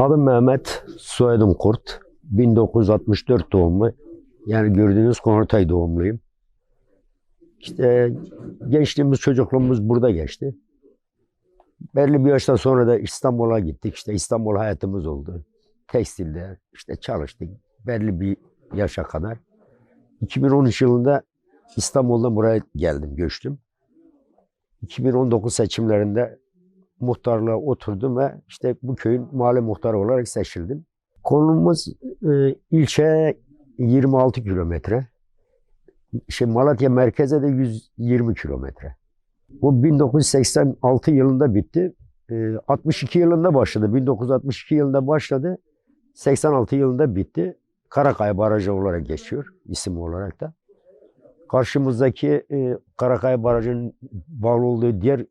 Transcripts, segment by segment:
Adım Mehmet, soyadım Kurt. 1964 doğumlu. Yani gördüğünüz Konurtay doğumluyum. İşte gençliğimiz, çocukluğumuz burada geçti. Belli bir yaştan sonra da İstanbul'a gittik. İşte İstanbul hayatımız oldu. Tekstilde işte çalıştık. Belli bir yaşa kadar. 2013 yılında İstanbul'dan buraya geldim, göçtüm. 2019 seçimlerinde muhtarlığa oturdum ve işte bu köyün mahalle muhtarı olarak seçildim. Konumuz e, ilçe 26 kilometre. Şey Malatya merkeze de 120 kilometre. Bu 1986 yılında bitti. E, 62 yılında başladı. 1962 yılında başladı. 86 yılında bitti. Karakaya Barajı olarak geçiyor isim olarak da. Karşımızdaki e, Karakaya Barajı'nın bağlı olduğu diğer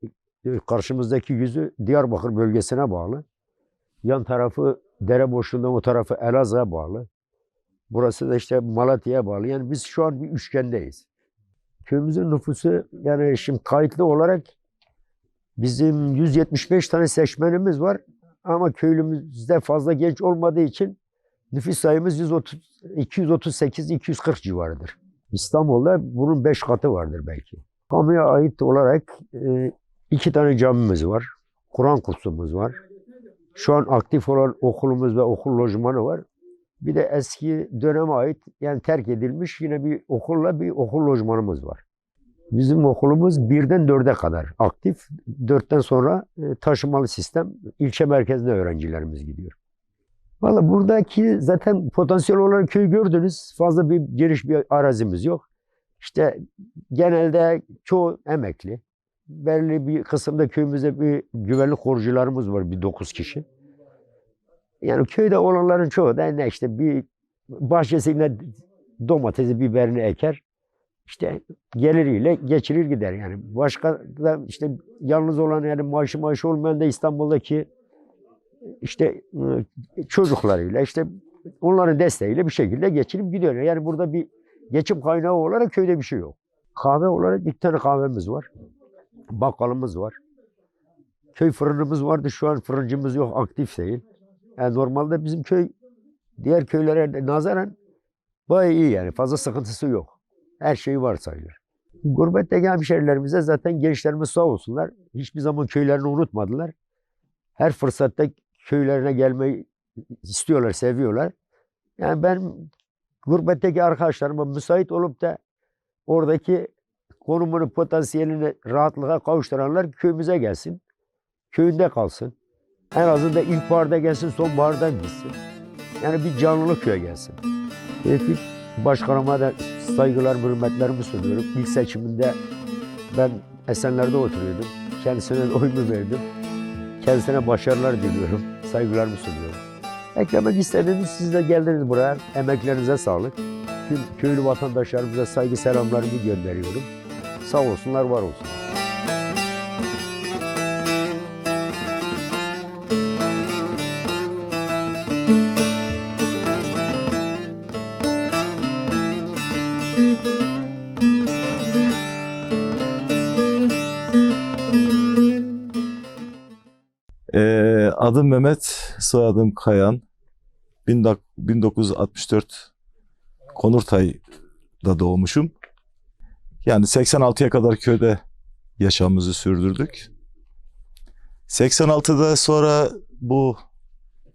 karşımızdaki yüzü Diyarbakır bölgesine bağlı. Yan tarafı dere boşluğundan o tarafı Elazığ'a bağlı. Burası da işte Malatya'ya bağlı. Yani biz şu an bir üçgendeyiz. Köyümüzün nüfusu yani şimdi kayıtlı olarak bizim 175 tane seçmenimiz var. Ama köylümüzde fazla genç olmadığı için nüfus sayımız 130, 238-240 civarıdır. İstanbul'da bunun 5 katı vardır belki. Kamuya ait olarak e, iki tane camimiz var. Kur'an kursumuz var. Şu an aktif olan okulumuz ve okul lojmanı var. Bir de eski döneme ait yani terk edilmiş yine bir okulla bir okul lojmanımız var. Bizim okulumuz birden dörde kadar aktif. Dörtten sonra e, taşımalı sistem ilçe merkezine öğrencilerimiz gidiyor. Valla buradaki zaten potansiyel olarak köyü gördünüz. Fazla bir geniş bir arazimiz yok. İşte genelde çoğu emekli. Belli bir kısımda köyümüzde bir güvenlik korucularımız var bir dokuz kişi. Yani köyde olanların çoğu da ne işte bir bahçesine domatesi, biberini eker. İşte geliriyle geçirir gider yani. Başka da işte yalnız olan yani maaşı maaşı olmayan da İstanbul'daki işte ıı, çocuklarıyla işte onların desteğiyle bir şekilde geçirip gidiyor. Yani burada bir geçim kaynağı olarak köyde bir şey yok. Kahve olarak iki tane kahvemiz var. Bakkalımız var. Köy fırınımız vardı. Şu an fırıncımız yok. Aktif değil. Yani normalde bizim köy diğer köylere nazaran bayağı iyi yani. Fazla sıkıntısı yok. Her şey var sayılır. Gurbetteki hemşerilerimize zaten gençlerimiz sağ olsunlar. Hiçbir zaman köylerini unutmadılar. Her fırsatta köylerine gelmeyi istiyorlar, seviyorlar. Yani ben gurbetteki arkadaşlarıma müsait olup da oradaki konumunu, potansiyelini rahatlığa kavuşturanlar köyümüze gelsin. Köyünde kalsın. En azından ilkbaharda gelsin, sonbaharda gitsin. Yani bir canlılık köye gelsin. Tevfik Başkanıma da saygılar, hürmetlerimi sunuyorum. İlk seçiminde ben Esenler'de oturuyordum. Kendisine oyumu verdim. Kendisine başarılar diliyorum. Saygılarımı sunuyorum. Eklemek istediğimiz siz de geldiniz buraya. Emeklerinize sağlık. Tüm köylü vatandaşlarımıza saygı selamlarımı gönderiyorum. Sağ olsunlar, var olsunlar. Ee, adım Mehmet, soyadım Kayan. 19- 1964 Konurtay'da doğmuşum. Yani 86'ya kadar köyde yaşamımızı sürdürdük. 86'da sonra bu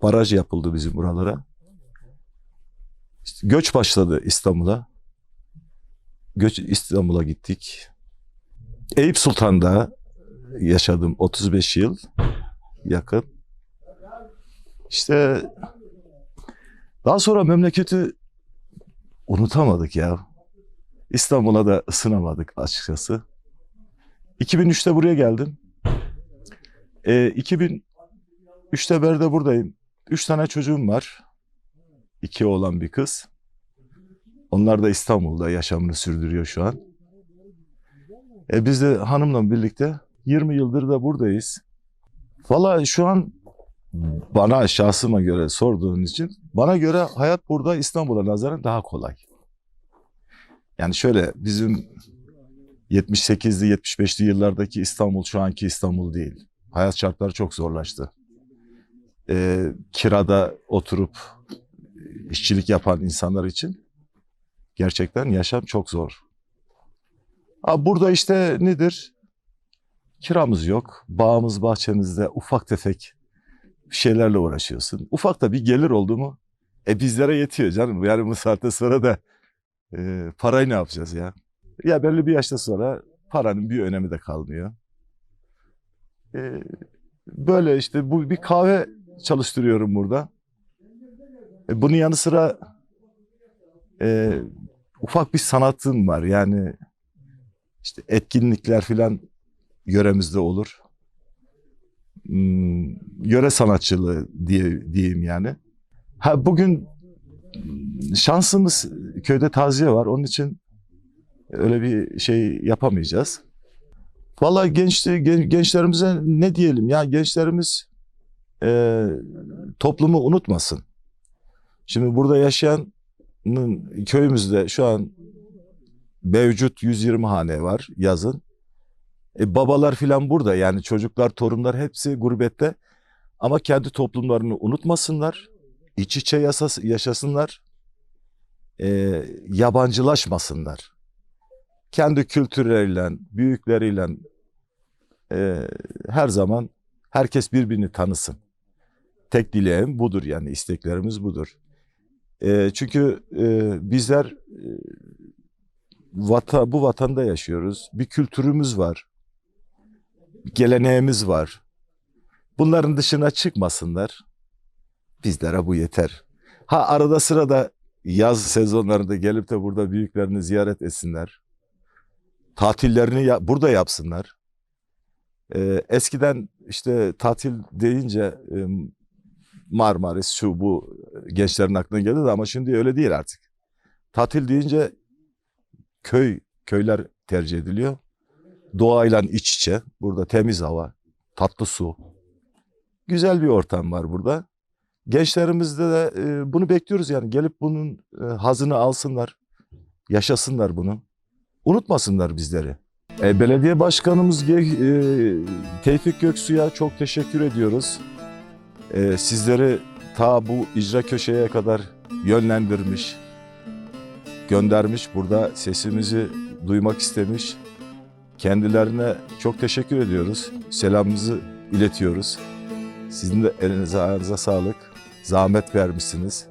baraj yapıldı bizim buralara. İşte göç başladı İstanbul'a. Göç İstanbul'a gittik. Eyüp Sultan'da yaşadım 35 yıl yakın. İşte daha sonra memleketi unutamadık ya. İstanbul'a da ısınamadık açıkçası. 2003'te buraya geldim. Ee, 2003'te beri de buradayım. Üç tane çocuğum var. İki oğlan bir kız. Onlar da İstanbul'da yaşamını sürdürüyor şu an. E biz de hanımla birlikte 20 yıldır da buradayız. Valla şu an bana şahsıma göre sorduğun için bana göre hayat burada İstanbul'a nazaran daha kolay. Yani şöyle bizim 78'li 75'li yıllardaki İstanbul şu anki İstanbul değil. Hayat şartları çok zorlaştı. e, kirada oturup işçilik yapan insanlar için gerçekten yaşam çok zor. Ha, burada işte nedir? Kiramız yok. Bağımız bahçemizde ufak tefek şeylerle uğraşıyorsun. Ufak da bir gelir oldu mu e bizlere yetiyor canım. Yani bu saatte sonra da e, parayı ne yapacağız ya? Ya belli bir yaşta sonra paranın bir önemi de kalmıyor. E, böyle işte bu bir kahve çalıştırıyorum burada. E, bunun yanı sıra e, ufak bir sanatım var. Yani işte etkinlikler filan yöremizde olur. Hmm, yöre sanatçılığı diye diyeyim yani. Ha bugün şansımız köyde taziye var. Onun için öyle bir şey yapamayacağız. Vallahi genç, gen- gençlerimize ne diyelim ya gençlerimiz e, toplumu unutmasın. Şimdi burada yaşayanın köyümüzde şu an mevcut 120 hane var yazın. E, babalar filan burada yani çocuklar, torunlar hepsi gurbette. Ama kendi toplumlarını unutmasınlar. iç içe yaşasınlar. E, yabancılaşmasınlar. Kendi kültürleriyle, büyükleriyle e, her zaman herkes birbirini tanısın. Tek dileğim budur yani isteklerimiz budur. E, çünkü e, bizler e, vata, bu vatanda yaşıyoruz. Bir kültürümüz var. Geleneğimiz var. Bunların dışına çıkmasınlar. Bizlere bu yeter. Ha arada sırada yaz sezonlarında gelip de burada büyüklerini ziyaret etsinler. Tatillerini ya- burada yapsınlar. Ee, eskiden işte tatil deyince e, Marmaris şu bu gençlerin aklına gelirdi ama şimdi öyle değil artık. Tatil deyince köy, köyler tercih ediliyor. Doğayla iç içe. Burada temiz hava, tatlı su. Güzel bir ortam var burada. Gençlerimizde de e, bunu bekliyoruz yani. Gelip bunun e, hazını alsınlar. Yaşasınlar bunu. Unutmasınlar bizleri. E, belediye başkanımız e, Tevfik Göksu'ya çok teşekkür ediyoruz. E, sizleri ta bu icra köşeye kadar yönlendirmiş, göndermiş. Burada sesimizi duymak istemiş. Kendilerine çok teşekkür ediyoruz. Selamımızı iletiyoruz. Sizin de elinize ayağınıza sağlık. Zahmet vermişsiniz.